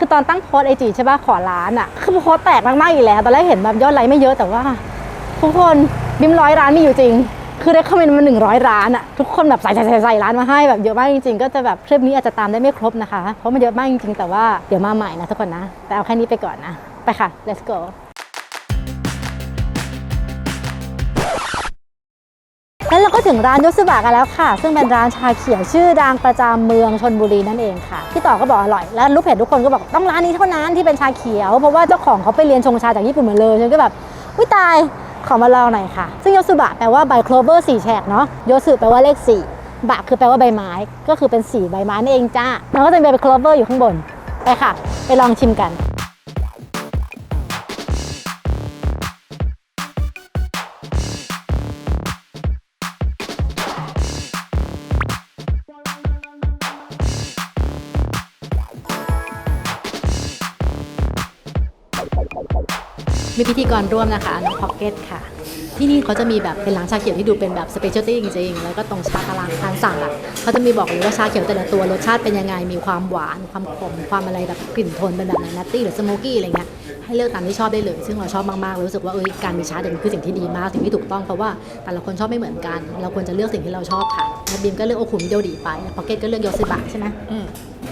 คือตอนตั้งโพสไอจีใช่ป่ะขอร้านอะคือโพสแตกมากๆอยู่แล้วตอนแรกเห็นแบบยอดไลค์ไม่เยอะแต่ว่า ทุกคนบิมร้อยร้านมีอยู่จริง คือได้คอมเมนต์มาหนึ่งร้อยร้านอะทุกคนแบบใส่ใส่ใส่ใส่ร้านมาให้แบบเยอะมากจริงๆ ก็จะแบบคลิปนี้อาจจะตามได้ไม่ครบนะคะ เพราะมันเยอะมากจริงๆ แต่ว่าเดี๋ยวมาใหม่นะทุกคนนะ แต่เอาแค่นี้ไปก่อนนะ ไปค่ะ let's go แล้วเราก็ถึงร้านยศบะกันแล้วค่ะ ซึ่งเป็นร้านชาเขียวชื่อดังประจำเมืองชนบุรีนั่นเองค่ะพี่ต่อก็บอกอร่อย แล้วลูกเพจทุกคนก็บอกต้องร้านนี้เท่านั้นที่เป็นชาเขียว เพราะว่าเจ้าของเขาไปเรียนชงชาจากญี่ปุ่นมาเลยฉันก็แบบวิตายขอมาลองหน่อยค่ะ ซึ่งยศบะแปลว่าใบโคลเวอร์สี่แฉกเนาะยศแปลว่าเลขสี่บะคือแปลว่าใบไม้ ก็คือเป็นสีใบไม้นั่นเองจ้าแล้วก็จะมีใบโคลเวอร์อยู่ข้างบนไปค่ะ ไปลองชิมกัน มีพิธีกรร่วมนะคะน้องพ็อกเก็ตค่ะ ที่นี่เขาจะมีแบบเป็นร้านชาเขียวที่ดูเป็นแบบสเปเชียลตี้จริงๆ แล้วก็ตรงชาตารางการสั่งอะเขาจะมีบอกเลยว่าชาเขียวแต่ละตัวรสชาติเป็นยังไง มีความหวาน ความขม ความอะไรแบบกลิ่นโทนเป็นแบบไหนนัตตี้หรือสโมกี้อะไรเงี้ย ให้เลือกตามที่ชอบได้เลย ซึ่งเราชอบมากๆรู้สึกว่าเอ้ยการมีชาเด่นคือสิ่งที่ดีมาก สิ่งที่ถูกต้องเพราะว่าแต่ละคนชอบไม่เหมือนกัน เราควรจะเลือกสิ่งที่เราชอบค่ะแล้วบีมก็เลือกโอคุมิโดดีไปพ็อกเก็ตก็เลือกโยซิบะใช่ไหมอืม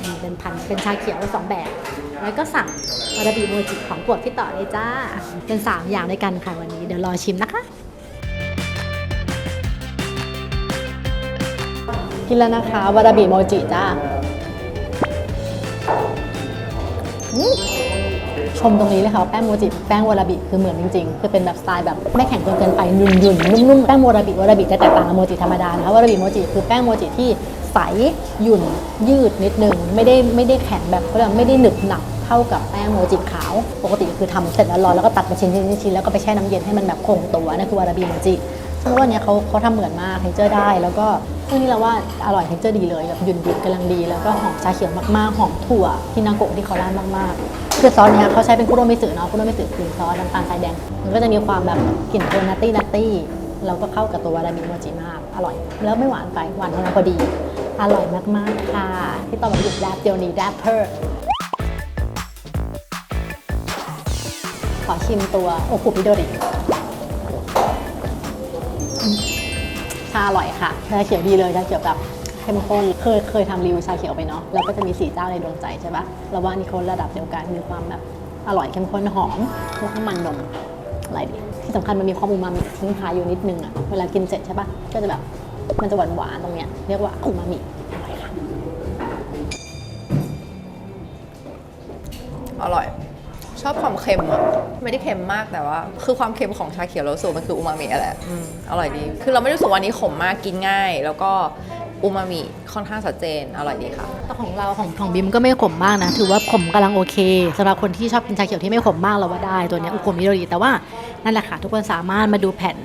อืมเป็นพันธุ์เป็นชาเขียวสองแบบ แล้วก็สั่งวาราบิโมจิของปรดพี่ต่อเลยจ้า เป็น 3 อย่างด้วยกันค่ะวันนี้ เดี๋ยวรอชิมนะคะ กินแล้วนะคะวาราบิโมจิจ้าชมตรงนี้เลยค่ะแป้งโมจิแป้งวาราบิคือเหมือนจริงๆ คือเป็นแบบสไตล์แบบไม่แข็งจนเกินไปนยุ่นๆนุ่มๆแป้งวาราบิวาราบิจะแตกต่างกับโมจิธรรมดานะคะวาราบิโมจิคือแป้งโมจิที่ ใสหยุ่นยืดนิดนึง ไม่ได้ไม่ได้แข็งแบบเขาเรียกว่าไม่ได้หนึบหนับเท่ากับแป้งโมจิขาว ปกติคือทำเสร็จแล้วรอแล้วก็ตัดเป็นชิ้นๆชิ้นแล้วก็ไปแช่น้ำเย็นให้มันแบบคงตัวนั่นคือวาราบิโมจิซึ่งวันเนี้ยเขาเขาทำเหมือนมากเทคเจอร์ได้ แล้วก็เรื่องนี้เราว่าอร่อยเทคเจอร์ดีเลยแบบหยุ่นหยุ่นกำลังดี แล้วก็หอมชาเขียวมากๆหอมถั่วที่นาโกะที่เขาราดมากๆคือซอสเนี้ยเขาใช้เป็นคุโรมิสึเนาะคุโรมิสึคือซอสน้ำตาลทรายแดง มันก็จะมีความแบบกลิ่นโทนนัตตี้นัตตี้ เราก็เข้ากับตัววาราบิโมจิมาก อร่อย แล้วไม่หวานไป หวานกำลังพอดี อร่อยมากๆค่ะ ที่ต่อมาหยุดแรปเดียวนี้แรปเพอร์ขอชิมตัวโอคุปิโดริชาอร่อยค่ะชาเขียวดีเลยชาเขียวแบบเข้มข้นเคยเคยทำรีวิวชาเขียวไปเนาะแล้วก็จะมีสีเจ้าในดวงใจใช่ปะเราว่านี่เขาระดับเดียวกันมีความแบบอร่อยเข้มข้นหอมแล้วก็มันนมอะไรดีที่สำคัญมันมีความอูมามิทิ้งท้ายอยู่นิดนึงอะเวลากินเสร็จใช่ปะก็จะแบบ มันจะหวานหวานๆตรงเนี้ยเรียกว่าอูมามิอร่อยค่ะอร่อย ชอบความเค็มอะไม่ได้เค็มมากแต่ว่า คือความเค็มของชาเขียวเราสูตรมันคืออูมามิอะแหละอืมอร่อยดี คือเราไม่รู้สึกว่าอันนี้ขมมากกินง่าย แล้วก็อูมามิค่อนข้างชัดเจนอร่อยดีค่ะ แต่ของเราของของบิมก็ไม่ขมมากนะ ถือว่าขมกำลังโอเคสำหรับคนที่ชอบกินชาเขียวที่ไม่ขมมากเราว่าได้ตัวเนี้ยอุคุมิโดริแต่ว่านั่นแหละค่ะทุกคนสามารถมาดูแผ่น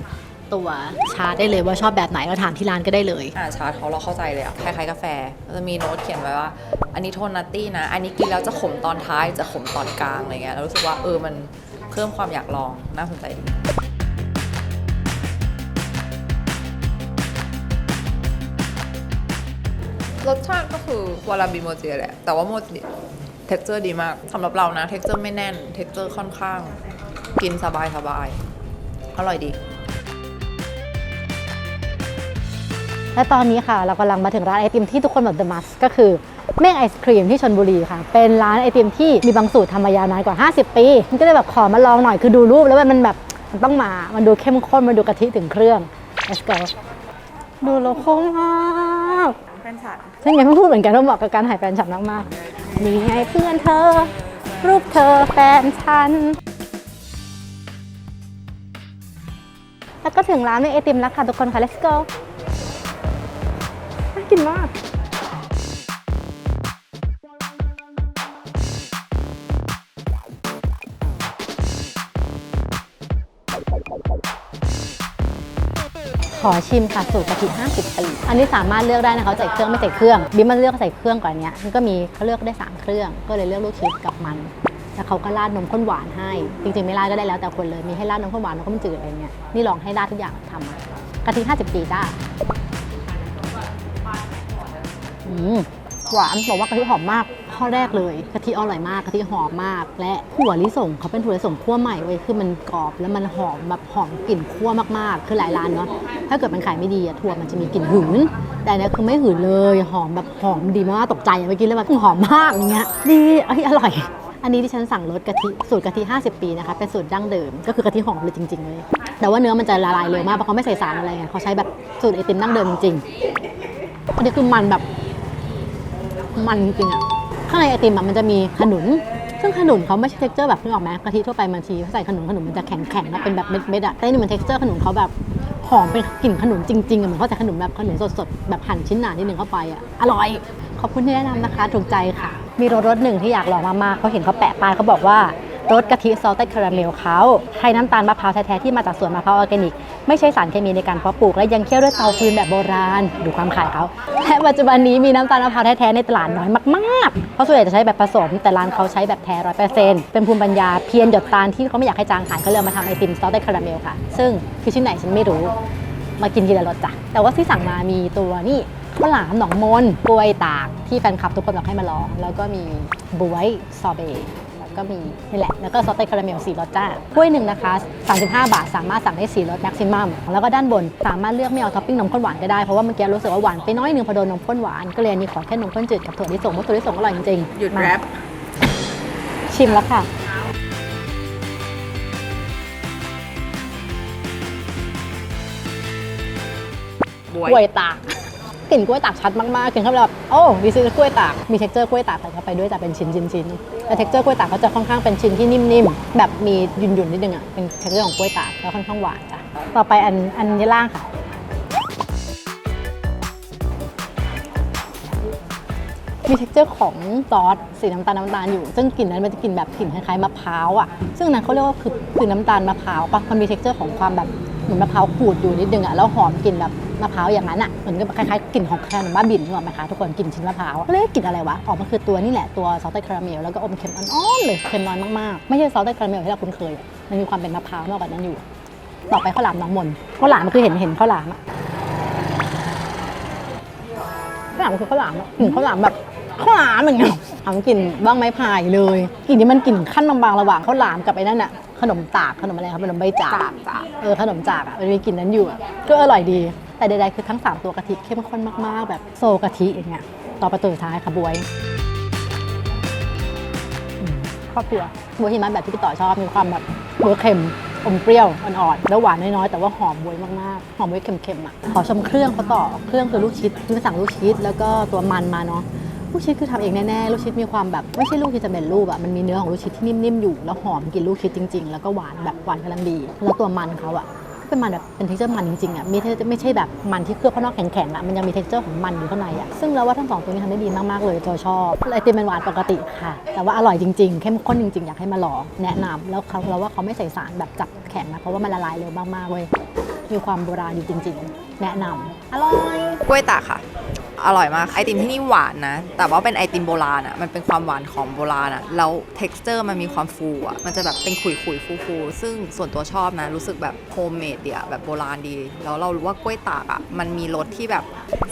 ตัวชาได้เลยว่าชอบแบบไหนก็ถามที่ร้านก็ได้เลย อ่าชาเขาเราเข้าใจเลยอะคล้ายๆกาแฟมันจะมีโน้ตเขียนไว้ว่า อันนี้โทนนัตตี้นะ อันนี้กินแล้วจะขมตอนท้ายจะขมตอนกลางอะไรเงี้ยเรารู้สึกว่าเออมันเพิ่มความอยากลองน่าสนใจดีรสชาติก็คือวาราบิโมจิแหละ แต่ว่าโมจิเท็กเจอร์ดีมากสำหรับเรานะเท็กเจอร์ไม่แน่นเท็กเจอร์ค่อนข้าง กินสบายสบายอร่อยดี และตอนนี้ค่ะ เรากำลังมาถึงร้านไอติมที่ทุกคนแบบเดอะมัสก็คือเม่งไอศครีมที่ชนบุรีค่ะ เป็นร้านไอติมที่มีบางสูตรทำมายาวนานกว่า 50 ปีมันก็เลยแบบขอมาลองหน่อยคือดูรูปแล้วมันแบบมันต้องมา มันดูเข้มข้น มันดูกะทิถึงเครื่อง let's go ดูโลโก้มากแฟนฉันใช่ไงเพิ่งพูดเหมือนกันว่าเหมาะกับการถ่ายแฟนฉันมากๆนี่ไงเพื่อนเธอ รูปเธอแฟนฉันแล้วก็ถึงร้านเมงไอติมแล้วค่ะทุกคนค่ะ let's go น่า กินมากขอชิมค่ะสูตรกะทิ50 ปี อันนี้สามารถเลือกได้นะคะใส่เครื่องไม่ใส่เครื่องบิ๊มมันเลือกใส่เครื่องก่อนเนี้ยมันก็มีเขาเลือกได้ 3 เครื่อง ก็เลยเลือกลูกชิดกับมัน แล้วเขาก็ราดนมข้นหวานให้ จริงๆไม่ราดก็ได้แล้วแต่คนเลยมีให้ราดนมข้นหวานนมข้นจืดอะไรเงี้ยนี่ลองให้ราดทุกอย่างทำกะทิ50 ปีจ้า หวานบอกว่ากะทิหอมมาก ข้อแรกเลยกะทิอร่อยมากกะทิหอมมาก และถั่วลิสงเขาเป็นถั่วลิสงคั่วใหม่เว้ยคือมันกรอบแล้วมันหอมแบบหอมกลิ่นคั่วมากๆ คือหลายร้านเนาะถ้าเกิดมันขายไม่ดีอะถั่วมันจะมีกลิ่นหืน แต่อันเนี้ยคือไม่หืนเลยหอมแบบหอมดีมากตกใจอะเมื่อกี้เลยแบบหอมมากอย่างเงี้ยดีเอ้ยอร่อยอันนี้ที่ฉันสั่งรสกะทิสูตรกะทิ 50 ปีนะคะ เป็นสูตรดั้งเดิม ก็คือกะทิหอมเลยจริง ๆ เลย แต่ว่าเนื้อมันจะละลายเร็วมากเพราะเขาไม่ใส่สารอะไรไงเขาใช้แบบสูตรไอติมดั้งเดิมจริงอันนี้คือมันแบบ มันจริงๆอะข้างในไอติมอะมันจะมีขนุน ซึ่งขนุนเขาไม่ใช่เท็กเจอร์แบบนึกออกไหมกะทิทั่วไปบางทีเขาใส่ขนุนขนุนมันจะแข็งๆนะเป็นแบบเม็ดๆอะแต่นี่มันเท็กเจอร์ขนุนเขาแบบหอมเป็นกลิ่นขนุนจริงๆอะเหมือนเขาใส่ขนุนแบบขนุนสดๆแบบหั่นชิ้นหนานิดนึงเข้าไปอะอร่อย ขอบคุณที่แนะนำนะคะถูกใจค่ะ มีรสรสหนึ่งที่อยากลองมากๆเขาเห็นเขาแปะป้ายเขาบอกว่า รสกะทิซอสเต็ดคาราเมลเขาใช้น้ำตาลมะพร้าวแท้ๆที่มาจากสวนมะพร้าวออร์แกนิก ไม่ใช้สารเคมีในการเพาะปลูก และยังเคี่ยวด้วยเตาฟืนแบบโบราณ ดูความขายเขาและปัจจุบันนี้มีน้ำตาลมะพร้าวแท้ๆในตลาดน้อยมากๆ เพราะส่วนใหญ่จะใช้แบบผสม แต่ร้านเขาใช้แบบแท้ร้อยเปอร์เซ็นต์เป็นภูมิปัญญาเพียรหยดตาลที่เขาไม่อยากให้จางหายเขาเลยมาทำไอติมซอสเต็ดคาราเมลค่ะ ซึ่งคือชิ้นไหนฉันไม่รู้มากินทีละรสจ้ะแต่ว่าที่สั่งมามีตัวนี่ข้าวหลามหนองมนกล้วยตากที่แฟนคลับทุกคนบอกให้มาลอง แล้วก็มีบวยซอเบ ก็มีนี่แหละ แล้วก็ซอสเต็กคาราเมลสีรสจ้ากล้วยหนึ่งนะคะ 35 บาท สามารถสั่งได้4รสแม็กซิมัมแล้วก็ด้านบนสามารถเลือกไม่เอาท็อปปิ้งนมข้นหวานก็ได้ เพราะว่าเมื่อกี้รู้สึกว่าหวานไปน้อยหนึงพอโดนนมข้นหวานก็เลยอันนี้ขอแค่นมข้นจืดกับถั่วลิสงเพราะถั่วลิสงอร่อยจริงๆหยุดมาแรปชิมแล้วค่ะบวยกล้วยตาก กลิ่นกล้วยตากชัดมากๆกินเข้าไปแล้วแบบโอ้ดิซิกล้วยตากมีเท็กเจอร์กล้วยตากใส่เข้าไปด้วยจะเป็นชิ้นชิ้นชิ้นแต่เท็กเจอร์กล้วยตากก็จะค่อนข้างเป็นชิ้นที่นิ่มๆแบบมีหยุ่นๆนิดนึงอะเป็นเท็กเจอร์ของกล้วยตากแล้วค่อนข้างหวานจ้ะต่อไปอันอันนี้ล่างค่ะมีเท็กเจอร์ของซอสสีน้ำตาลน้ำตาลอยู่ ซึ่งกลิ่นนั้นมันจะกลิ่นแบบกลิ่นคล้ายๆมะพร้าวอะ ซึ่งนั้นเขาเรียกว่าคือคือน้ำตาลมะพร้าวปะมันมีเท็กเจอร์ของความแบบเหมือนมะพร้าวขูดอยู่นิดนึงอะแล้วหอมกลิ่นแบบ มะพร้าวอย่างนั้นอะเหมือนกับคล้ายๆกลิ่นของขนมบ้าบินนึกออกไหมคะทุกคนกลิ่นชิ้นมะพร้าวก็เลยกลิ่นอะไรวะออกมาคือตัวนี่แหละตัวซอสไตคาราเมลแล้วก็อมเค็มอ่อนๆเลยเค็มน้อยมากๆไม่ใช่ซอสไตคาราเมลที่เราคุ้นเคยมันมีความเป็นมะพร้าวมากกว่านั้นอยู่ ต่อไปข้าวหลามน้องมนข้าวหลามมันคือเห็นเห็นข้าวหลามอะข้าวหลามคือข้าวหลามอะกลิ่นข้าวหลามแบบข้าวหลามอย่างเงี้ยเอากลิ่นบ้างไม้พายเลยกลิ่นนี้มันกลิ่นขั้นบางๆระหว่างข้าวหลามกับไอ้นั่นอะ ขนมตากขนมอะไรครับขนมใบจากจากจาก เออขนมจากอะมันมีกลิ่นนั้นอยู่อะก็อร่อยดี แต่ใดๆคือทั้ง 3 ตัวกะทิเข้มข้นมากๆ แบบโซกะทิอย่างเงี้ยต่อไปตัวสุดท้ายค่ะบวยอืมครอบครัวบวยหิมะแบบที่พี่ต่อชอบมีความแบบบวยเค็มอมเปรี้ยวอ่อนๆแล้วหวานน้อยๆแต่ว่าหอมบวยมากๆหอมบวยเค็มๆอะขอชมเครื่องเขาต่อเครื่องคือลูกชิดคือสั่งลูกชิดแล้วก็ตัวมันมาเนาะ ลูกชิดคือทำเองแน่ๆลูกชิดมีความแบบไม่ใช่ลูกชิดจะเป็นรูปอะมันมีเนื้อของลูกชิดที่นิ่มๆอยู่แล้วหอมกลินลูกชิดจริง ๆ แล้วก็หวานแบบหวานกำลังดี แล้วตัวมันเขาอะก็เป็นมันแบบเป็นเท็กเจอร์มันจริงๆอะไม่ใช่ไม่ใช่แบบมันที่เคลือบข้างนอกแข็งๆอะมันยังมีเท็กเจอร์ของมันอยู่ข้างในอะซึ่งเราว่าทั้งสองตัวนี้ทำได้ดีมากๆเลยจอยชอบไอติมเป็นหวานปกติค่ะ แต่ว่าอร่อยจริงๆ เข้มข้นจริงๆ อยากให้มาลองแนะนำแล้วเขาเราว่าเขาไม่ใส่สารแบบจับแข็งนะเพราะว่ามันละลายเร็วมากๆเว้ยมีความโบราณอยู่จริง ๆ แนะนำอร่อยกล้วยตาค่ะ อร่อยมาก ไอติมที่นี่หวานนะ แต่ว่าเป็นไอติมโบราณอะมันเป็นความหวานของโบราณอะแล้ว t e x t อร์มันมีความฟูอะมันจะแบบเป็นขุยขุยฟูฟูๆซึ่งส่วนตัวชอบนะ รู้สึกแบบโฮมเมดเดียแบบโบราณดี แล้วเรารู้ว่ากล้วยตากอะมันมีรสที่แบบ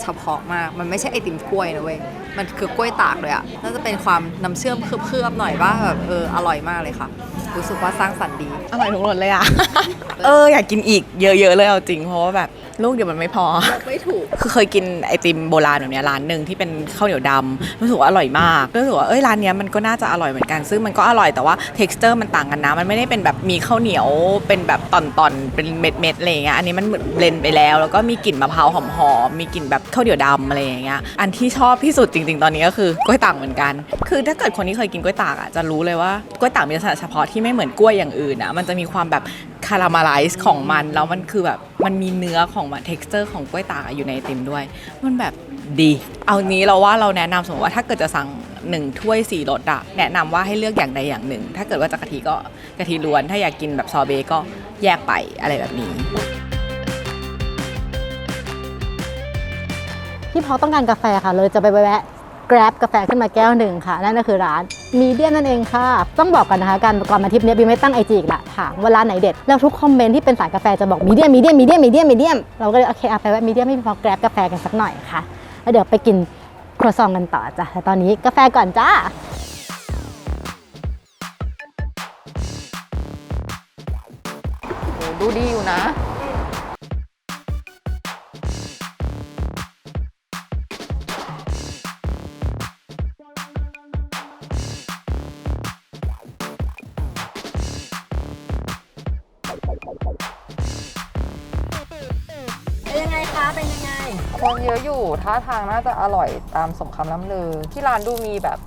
เฉพาะมาก มันไม่ใช่ไอติมกล้วยนะเว้ย มันคือกล้วยตากเลยอะน่าจะเป็นความน้ำเชื่อมเคลือบๆหน่อยว่าแบบเอออร่อยมากเลยค่ะ รู้สึกว่าสร้างสรรค์ดี อร่อยทุกรสเลยอะ เอออยากกินอีกเยอะๆเลยเอาจริงเพราะว่าแบบลูกเดียวมันไม่พอ ไม่ถูก คือเคยกินไอติมโบราณแบบเนี้ยร้านหนึ่งที่เป็นข้าวเหนียวดำรู้สึกว่าอร่อยมากรู้สึกว่าเอ้ยร้านเนี้ยมันก็น่าจะอร่อยเหมือนกัน ซึ่งมันก็อร่อยแต่ว่า t e x t อร์มันต่างกันนะ มันไม่ได้เป็นแบบมีข้าวเหนียวเป็นแบบตอนๆเป็นเม็ดๆอะไรอย่างเงี้ยอันนี้มันเหมือนเบลนด์ไปแล้ว แล้วก็มีกลิ่นมะพร้าวหอมๆมีกลิ่นแบบข้าวเหนียวดำอะไรอย่างเงี้ยอันที่ชอบที่สุดจริง ๆ ตอนนี้ก็คือกล้วยตากเหมือนกัน คือถ้าเกิดคนที่เคยกินกล้วยตากอะจะรู้เลยว่ากล้วยตากมีลักษณะเฉพาะที่ไม่เหมือนกล้วยอย่างอื่นอะมันจะมีความแบบคาราเมลไลซ์ของมัน แล้วมันคือแบบมันมีเนื้อของมัน t e x t อร์ของกล้วยตากอยู่ในไอติมด้วย มันแบบดี เอางี้เราว่าเราแนะนำสมมติว่าถ้าเกิดจะสั่งหนึ่งถ้วยสี่รสอะแนะนำว่าให้เลือกอย่างใดอย่างหนึ่ง ถ้าเกิดว่าจะกะทิก็กะทิล้วน ถ้าอยากกินแบบซอเบต์ก็แยกไปอะไรแบบนี้ พี่พอต้องการกาแฟค่ะ เลยจะไปแวะ Grab กาแฟขึ้นมาแก้วหนึ่งค่ะ นั่นก็คือร้านมีเดียนั่นเองค่ะ ต้องบอกกันนะคะ การก่อนมาทริปนี้บีไม่ตั้งไอจีอีกละถามว่าร้านไหนเด็ด แล้วทุกคอมเมนต์ที่เป็นสายกาแฟจะบอกมีเดียมีเดียมีเดียมีเดียมีเดียเราก็เลยโอเคเอาไปแวะมีเดียไม่พอ Grab กาแฟกันสักหน่อยค่ะ แล้วเดี๋ยวไปกินครัวซองกันต่อจ้ะแต่ตอนนี้กาแฟก่อนจ้าโหดูดีอยู่นะ เยอะอยู่ท่าทางน่าจะอร่อยตามสมคำล่ำลือ ที่ร้านดูมีแบบ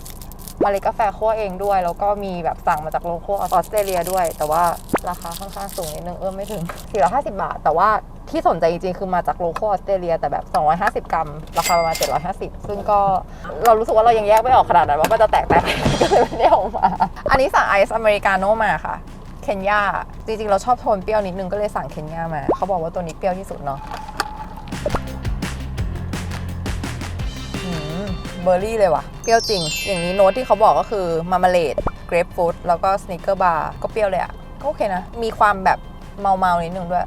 เมล็ดกาแฟคั่วเองด้วย แล้วก็มีแบบสั่งมาจากโลโก้ออสเตรเลียด้วย แต่ว่าราคาค่อนข้างสูงนิดนึงเอื้อมไม่ถึง 450 บาท แต่ว่าที่สนใจจริงๆ คือมาจากโลโก้ออสเตรเลีย แต่แบบ 250 กรัม ราคาประมาณ 750 ซึ่งก็เรารู้สึกว่าเรายังแยกไม่ออกขนาดนั้นว่ามันจะแตกแต่ก็เลยไม่ได้เออกมา อันนี้สั่งไอซ์อเมริกาโน่มาค่ะเคนยาจริงๆ เราชอบโทนเปรี้ยวนิดนึงก็เลยสั่งเคนยามา เขาบอกว่าตัวนี้เปรี้ยวที่สุดเนาะ เบอร์รี่เลยว่ะ เปรี้ยวจริง อย่างนี้โน้ตที่เขาบอกก็คือมามาเลดเกรปฟรุตแล้วก็สเนคเกอร์บาร์ก็เปรี้ยวเลยอะก็โอเคนะ มีความแบบเมาเมาๆนิดนึงด้วย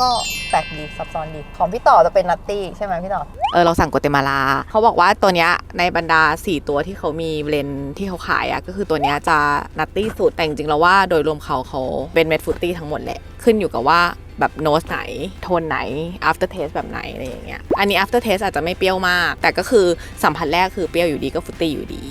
ก็แปลกดีซับซ้อนดี ของพี่ต่อจะเป็นนัตตี้ใช่ไหมพี่ต่อ เออเราสั่งโกเตมาลา เขาบอกว่าตัวเนี้ยในบรรดา 4 ตัวที่เขามีเบลนด์ที่เขาขายอะก็คือตัวเนี้ยจะนัตตี้สุดแต่จริงๆแล้วว่าโดยรวมเขาเขาเป็นเม็ดฟรุตตี้ทั้งหมดแหละขึ้นอยู่กับว่าแบบโน้ตไหน โทนไหน after taste แบบไหนอะไรอย่างเงี้ยอันนี้ after taste อาจจะไม่เปรี้ยวมาก แต่ก็คือสัมผัสแรกคือเปรี้ยวอยู่ดีก็ฟรุตตี้อยู่ดี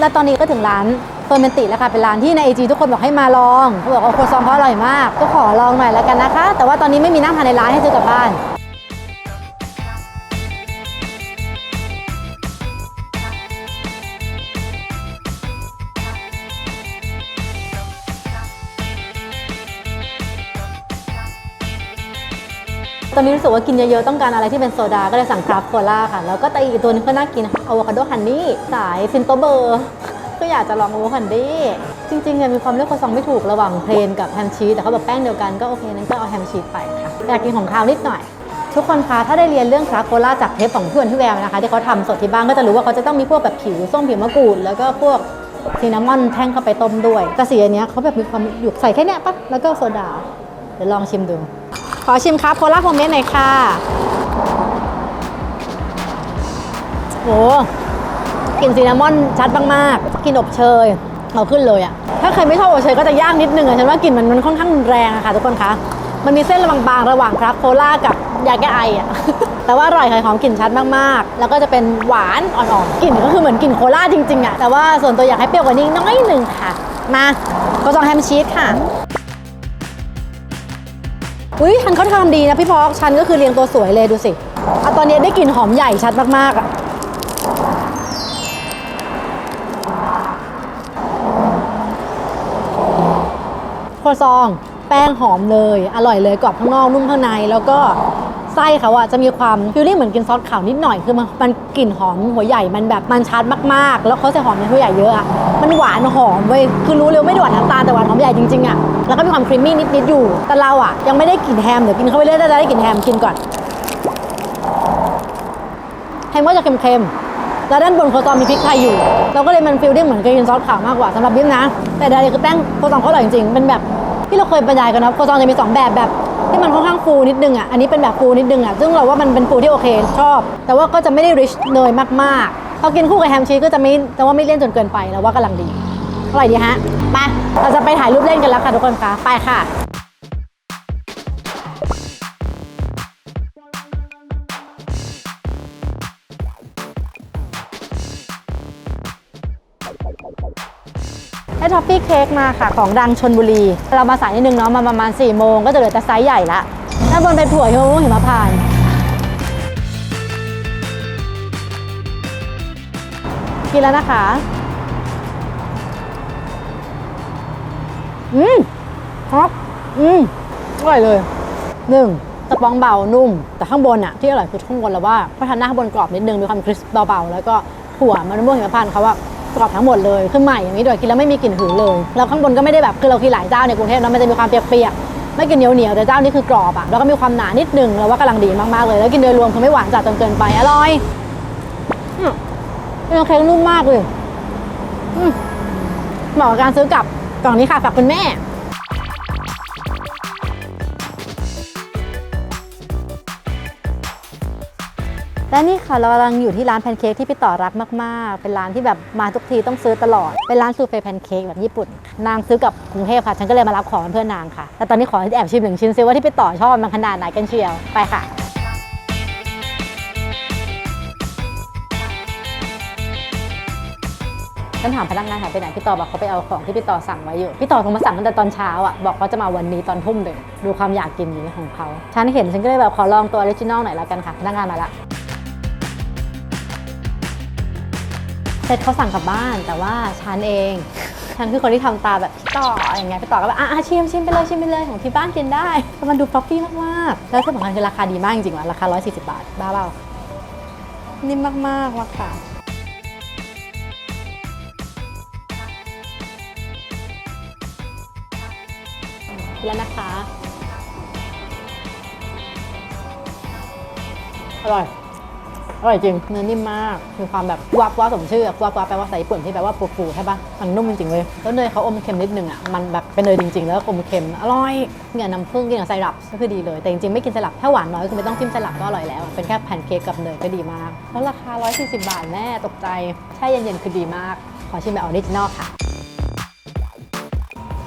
แล้วตอนนี้ก็ถึงร้านเฟอร์เมนติแล้วค่ะ เป็นร้านที่ในไอจีทุกคนบอกให้มาลองเขาบอกว่าโคซองเขาอร่อยมาก ก็ขอลองหน่อยแล้วกันนะคะ แต่ว่าตอนนี้ไม่มีนั่งทานในร้านให้ซื้อกลับบ้าน ตอนนี้รู้สึกว่ากินเยอะๆ ต้องการอะไรที่เป็นโซดา ก็เลยสั่งคราฟโคลาค่ะ แล้วก็แต่อีกตัวนึงก็น่ากินอะโวคาโดฮันนี่สายซินโตเบอร์ก็อยากจะลองโอฮันดี้จริงๆเนี่ยมีความเลือกครัวซองไม่ถูกระหว่างเพลนกับแฮมชีสแต่เขาบอกแป้งเดียวกันก็โอเคนั้นก็เอาแฮมชีสไปค่ะอยากกินของคาวนิดหน่อย ทุกคนคะถ้าได้เรียนเรื่องคราฟโคลาจากเทปของเพื่อนพี่แววนะคะ ที่เขาทำสดที่บ้านก็จะรู้ว่าเขาจะต้องมีพวกแบบผิวส้มผิวมะกรูดแล้วก็พวกซินนามอนแท่งเข้าไปต้มด้วยแต่สีอันนี้เขาแบบมีความอยู่ใส่แค่เนี้ยปั๊บแล้วก็โซดาเดี๋ยวลองชิมดู ขอชิมครับโคลาโฮมเมดหน่อยค่ะโหกลิ่นซินนามอนชัดมากๆกลิ่นอบเชยเอาขึ้นเลยอะถ้าใครไม่ชอบอบเชยก็จะยากนิดนึงอะฉันว่ากลิ่นมันมันค่อนข้างแรงอะค่ะทุกคนคะมันมีเส้นระบางๆระหว่างครับโคลากับยาแก้ไออะแต่ว่าอร่อยค่ะหอมกลิ่นชัดมากๆ แล้วก็จะเป็นหวานอ่อนๆกลิ่นก็คือเหมือนกลิ่นโคลาจริงๆอะแต่ว่าส่วนตัวอยากให้เปรี้ยวกว่านี้น้อยหนึ่งค่ะ มาโกซองแฮมชีสค่ะ อุ้ยฉันเขาทำดีนะพี่พอกฉันก็คือเรียงตัวสวยเลยดูสิอะตอนนี้ได้กลิ่นหอมใหญ่ชัดมากๆอะครัวซอง แป้งหอมเลย อร่อยเลยกรอบข้างนอกนุ่มข้างในแล้วก็ ไส้เขาอะจะมีความฟิลลิ่งเหมือนกินซอสขาวนิดหน่อยคือมันมันกลิ่นหอมหัวใหญ่มันแบบมันชัดมากๆ แล้วเขาใส่หอมในหัวใหญ่เยอะอะมันหวานหอมเว้ยคือรู้เลยว่าไม่ได้หวานน้ำตาลแต่หวานหอมใหญ่จริงๆอะแล้วก็มีความครีมมี่นิดๆอยู่ แต่เราอะยังไม่ได้กลิ่นแฮมเดี๋ยวกินเข้าไปเรื่อยๆจะได้กลิ่นแฮมกินก่อนแฮมก็จะเค็มๆแล้วด้านบนโคตอนมีพริกไทยอยู่ เราก็เลยมันฟิลลิ่งเหมือนกินซอสขาวมากกว่าสำหรับบิ๊มนะ แต่ใดๆคือแป้งโคตองเขาอร่อยจริงๆเป็นแบบที่เราเคยบรรยายกันนะโคตองจะมีสองแบบแบบ ที่มันค่อนข้างฟูนิดนึงอะ อันนี้เป็นแบบฟูนิดนึงอะ ซึ่งเราว่ามันเป็นฟูที่โอเคชอบ แต่ว่าก็จะไม่ได้ริชเนยมากๆพอกินคู่กับแฮมชีสก็จะไม่แต่ว่าไม่เลี่ยนจนเกินไปเราว่ากำลังดีอร่อยดีฮะ ไป เราจะไปถ่ายรูปเล่นกันแล้วค่ะทุกคนคะไปค่ะ ได้ท็อฟฟี่เค้กมาค่ะ ของดังชนบุรี เรามาสายนิดนึงเนาะมาประมาณ4ี่โมงก็จะเหลือแต่ไซส์ใหญ่ละด้านบนเป็นถั่วหิมะม่วงหิมพานต์กินแล้วนะคะ อืมครับอืมอร่อยเลยหนึ่งสปองเบานุ่ม แต่ข้างบนอะที่อร่อยคือข้างบนแล้วว่าเพราะทานหน้าข้างบนกรอบนิดนึงมีความคริสป์เบาๆแล้วก็ถั่วมันม่วงหิมพานต์เขาว่า กรอบทั้งหมดเลยคือใหม่อย่างนี้ด้วยกินแล้วไม่มีกลิ่นหืนเลยแล้วข้างบนก็ไม่ได้แบบคือเรากินหลายเจ้าในกรุงเทพแล้วมันจะมีความเปียกๆไม่กินเหนียวเหนียวแต่เจ้านี้คือกรอบอะแล้วก็มีความหนานิดนึงแล้วว่ากำลังดีมากๆเลย แล้วกินโดยรวมคือไม่หวานจัดจนเกินไปอร่อยอืมเป็นเค้กนุ่มมากเลยเหมาะกับการซื้อกลับกล่องนี้ค่ะฝากคุณแม่ และนี่ค่ะเรากำลังอยู่ที่ร้านแพนเค้กที่พี่ต่อรักมากๆ เป็นร้านที่แบบมาทุกทีต้องซื้อตลอด เป็นร้านซูเฟ่แพนเค้กแบบญี่ปุ่น นางซื้อกับกรุงเทพค่ะ ฉันก็เลยมารับของเพื่อนนางค่ะ แต่ตอนนี้ขอแอบชิมหนึ่งชิ้นซิว่าที่พี่ต่อชอบมันขนาดไหนกันเชียว ไปค่ะฉันถามพนักงานหายไปไหนพี่ต่อบอกเขาไปเอาของที่พี่ต่อสั่งไว้อยู่ พี่ต่อโทรมาสั่งตั้งแต่ตอนเช้าอะบอกเขาจะมาวันนี้ตอนทุ่มหนึ่งดูความอยากกินนี้ของเขา ฉันเห็นฉันก็เลยแบบขอลองตัวออริจินอลหน่อยละกันค่ะพนักงานมาละ เสร็จเขาสั่งกลับบ้านแต่ว่าฉันเองฉันคือคนที่ทำตาแบบพี่ต่ออย่างเงี้ยพี่ต่อก็แบบอะอะชิมชิมไปเลยชิมไปเลยของที่บ้านกินได้แต่มันดูฟลอฟฟี่มากๆแล้วที่สำคัญคือราคาดีมากจริงๆว่ะราคา 140 บาท บ้าเปล่านิ่มมากๆว่ะค่ะแล้วนะคะ อร่อยอ ร่อยจริง เนื้อนิ่มมาก มีความแบบวับวับสมชื่อวับวับแปลว่าภาษาญี่ปุ่นที่แปลว่าฟูๆใช่ปะมันนุ่มจริงๆเลย แล้วเนยเขาอมเค็มนิดนึงอะ มันแบบเป็นเนยจริง ๆ แล้วอมเค็ม อร่อย เนี่ยน้ำผึ้งกินกับไซรัปก็คือดีเลย แต่จริงๆไม่กินไซรัป ถ้าหวานน้อยก็คือไม่ต้องจิ้มไซรัปก็อร่อยแล้ว เป็นแค่แพนเค้กกับเนยก็ดีมาก แล้วราคา 140 บาทแม่ตกใจแช่เย็นๆคือดีมาก ขอชิมแบบออริจินอลค่ะ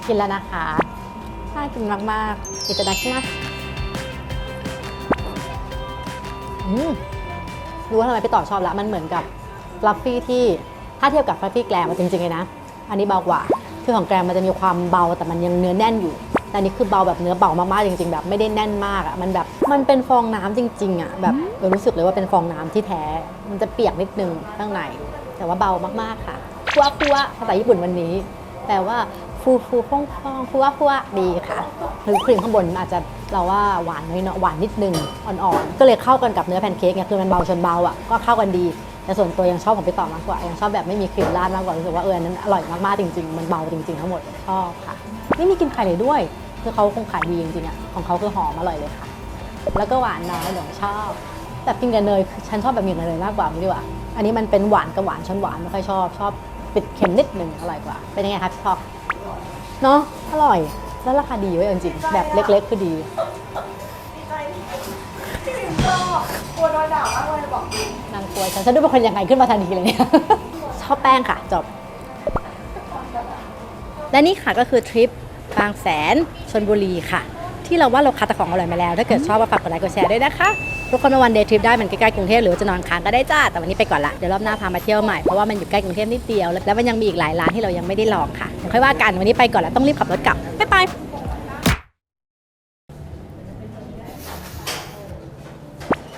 กินแล้วนะคะน่ากินมากๆอิตาดักมัสอืม รู้ว่าทำไมพี่ต่อชอบละมันเหมือนกับฟลัฟฟี่ที่ถ้าเทียบกับฟลัฟฟี่แกรมอะจริงๆเลยนะ อันนี้เบากว่า คือของแกรมมันจะมีความเบาแต่มันยังเนื้อแน่นอยู่ แต่อันนี้คือเบาแบบเนื้อเบามากๆจริง ๆ แบบไม่ได้แน่นมากอะ มันแบบมันเป็นฟองน้ำจริง ๆ อะ แบบเออรู้สึกเลยว่าเป็นฟองน้ำที่แท้ มันจะเปียกนิดนึงข้างใน แต่ว่าเบามากๆค่ะฟัวฟัวภาษาญี่ปุ่นวันนี้ แปลว่า ฟูฟูฟองฟองฟัวฟัวดีค่ะคือครีมข้างบนอาจจะเราว่าหวานน้อยเนาะหวานนิดนึงอ่อนๆ ก็เลยเข้ากันกับเนื้อแพนเค้กไงคือมันเบาชนเบาอะก็เข้ากันดีแต่ส่วนตัวยังชอบของพี่ต่อมากกว่ายังชอบแบบไม่มีครีมราดมากกว่ารู้สึกว่าเอออันนั้นอร่อยมากๆจริงๆ มันเบาจริงๆทั้งหมดชอบค่ะไม่มีกินไข่เลยด้วยคือเขาคงขายดีจริงๆอะของเขาคือหอมอร่อยเลยค่ะ แล้วก็หวานน้อยหนูชอบแต่กินกับเนยฉันชอบแบบมีเนยมากกว่าไม่ดีกว่าอันนี้มันเป็นหวานกับหวานชนหวานไม่ค่อยชอบชอบติดเค็มนิดนึงอร่อยกว่าเป็นยังไงคะพี่พอ เนาะอร่อย แล้วราคาดีเว้ยเอาจริงๆแบบเล็กๆคือดีกลัวโดนด่ามากเลยบอกนางกลัวฉันฉันดูเป็นคนยังไงขึ้นมาทันทีเลยเนี่ย ชอบแป้งค่ะ จบ และนี่ค่ะก็คือทริปบางแสนชนบุรีค่ะ ที่เราว่าเราคัดแต่ของอร่อยมาแล้ว ถ้าเกิดชอบก็ฝากกดไลค์กดแชร์ด้วยนะคะ ทุกคนมาวันเดย์ทริปได้มันใกล้ๆกรุงเทพหรือว่าจะนอนค้างก็ได้จ้า แต่วันนี้ไปก่อนละ เดี๋ยวรอบหน้าพามาเที่ยวใหม่ เพราะว่ามันอยู่ใกล้กรุงเทพนิดเดียว แล้วมันยังมีอีกหลายร้านที่เรายังไม่ได้ลองค่ะเดี๋ยวค่อยว่ากันวันนี้ไปก่อนแล้วต้องรีบขับรถกลับบ๊ายบาย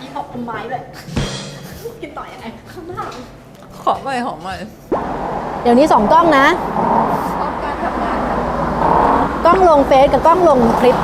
นี่เขาเป็นไม้ด้วยกินต่อยังไงข้างหน้าขอใหม่หอมใหม่เดี๋ยวนี้สองกล้องนะชอบการทำงานกล้องลงเฟซกับกล้องลงคลิป